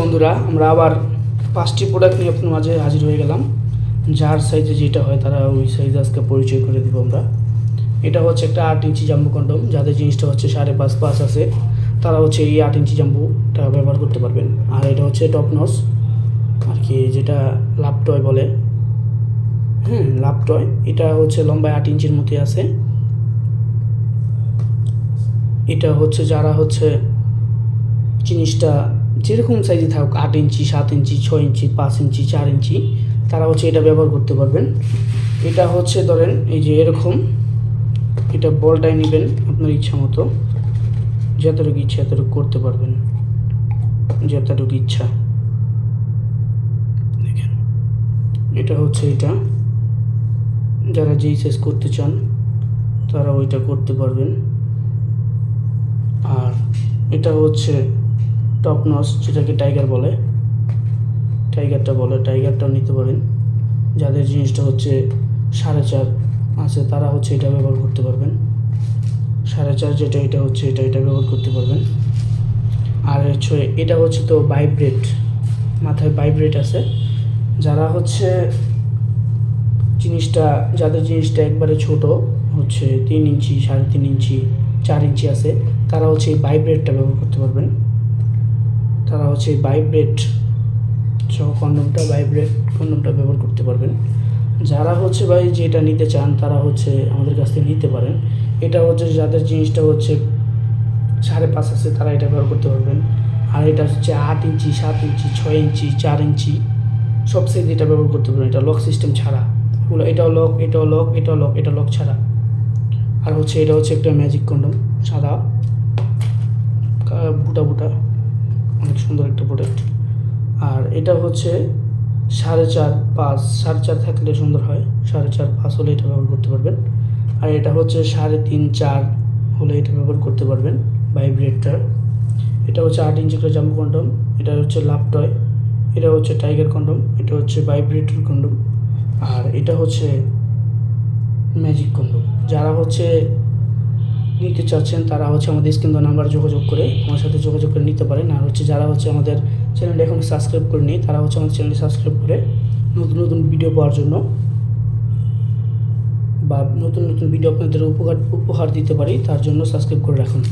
বন্ধুরা, আমরা আবার পাঁচটি প্রোডাক্ট নিয়ে আপনার মাঝে হাজির হয়ে গেলাম। যার সাইজে যেটা হয় তারা ওই সাইজে আজকে পরিচয় করে দিব আমরা। এটা হচ্ছে একটা আট ইঞ্চি জাম্বু কন্ডম যাদের জিনিসটা হচ্ছে সাড়ে পাঁচ পাঁচ আছে, তারা হচ্ছে এই আট ইঞ্চি জাম্বুটা ব্যবহার করতে পারবেন। আর এটা হচ্ছে টপনস আর কি যেটা লাপটয় বলে। হ্যাঁ লাপটয় এটা হচ্ছে লম্বায় আট ইঞ্চির মতোই আছে। এটা হচ্ছে যারা হচ্ছে জিনিসটা যেরকম সাইজে থাকুক আট ইঞ্চি, সাত ইঞ্চি, ছয় ইঞ্চি, পাঁচ ইঞ্চি, চার ইঞ্চি, তারা হচ্ছে এটা ব্যবহার করতে পারবেন। এটা হচ্ছে ধরেন এই যে এরকম, এটা বলটাই নেবেন আপনার ইচ্ছা মতো। যতটুকু ইচ্ছা এতটুকু করতে পারবেন। যতটুকু ইচ্ছা। দেখেন, এটা হচ্ছে এটা। যারা যেই সাইজ করতে চান তারা ওইটা করতে পারবেন। আর এটা হচ্ছে টপ নস যেটাকে টাইগার বলে। টাইগারটা বলে টাইগারটাও নিতে পারেন। যাদের জিনিসটা হচ্ছে সাড়ে চার আছে, তারা হচ্ছে এটা ব্যবহার করতে পারবেন। সাড়ে চার যেটা, এটা হচ্ছে এটা এটা ব্যবহার করতে পারবেন। আর হচ্ছে, এটা হচ্ছে তো ভাইব্রেট মাথায় ভাইব্রেট আছে। যারা হচ্ছে জিনিসটা, যাদের জিনিসটা একবারে ছোট, হচ্ছে তিন ইঞ্চি, সাড়ে তিন ইঞ্চি, চার ইঞ্চি আছে, তারা হচ্ছে এই ভাইব্রেটটা ব্যবহার করতে পারবেন। তারা হচ্ছে ভাইব্রেট সহ কন্ডমটা ভাইব্রেট কন্ডমটা ব্যবহার করতে পারবেন। যারা হচ্ছে ভাই যেটা নিতে চান, তারা হচ্ছে আমাদের কাছ থেকে নিতে পারেন। এটা হচ্ছে যাদের জিনিসটা হচ্ছে সাড়ে পাঁচ আছে, তারা এটা ব্যবহার করতে পারবেন। আর এটা হচ্ছে আট ইঞ্চি, সাত ইঞ্চি, ছয় ইঞ্চি, চার ইঞ্চি, সব সাইজ এটা ব্যবহার করতে পারবেন। এটা লক সিস্টেম ছাড়া। এগুলো এটাও লক এটাও লক এটাও লক এটা লক ছাড়া। আর হচ্ছে এটা হচ্ছে একটা ম্যাজিক কন্ডম সাদা। বুটা বুটা। সুন্দর একটা প্রোডাক্ট আর এটা হচ্ছে সাড়ে চার পাঁচ, সাড়ে চার থাকলে সুন্দর হয়, সাড়ে চার পাঁচ হলে এটা ব্যবহার করতে পারবেন। আর এটা হচ্ছে সাড়ে তিন চার হলে এটা ব্যবহার করতে পারবেন ভাইব্রেটটার এটা হচ্ছে আট ইঞ্চি করে জাম্বু কন্ডম, এটা হচ্ছে লাপটয় এটা হচ্ছে টাইগার কন্ডম, এটা হচ্ছে ভাইব্রেটর কন্ডম। আর এটা হচ্ছে ম্যাজিক কন্ডম। যারা হচ্ছে নিতে চাচ্ছেন, তারা হচ্ছে আমাদের স্ক্রিন নাম্বার যোগাযোগ করে আমার সাথে যোগাযোগ করে নিতে পারেন। আর হচ্ছে যারা হচ্ছে আমাদের চ্যানেলটা এখন সাবস্ক্রাইব করে নিই তারা হচ্ছে আমাদের চ্যানেলটি সাবস্ক্রাইব করে নতুন নতুন ভিডিও পাওয়ার জন্য বা নতুন নতুন ভিডিও আপনাদের উপহার উপহার দিতে পারি, তার জন্য সাবস্ক্রাইব করে রাখুন।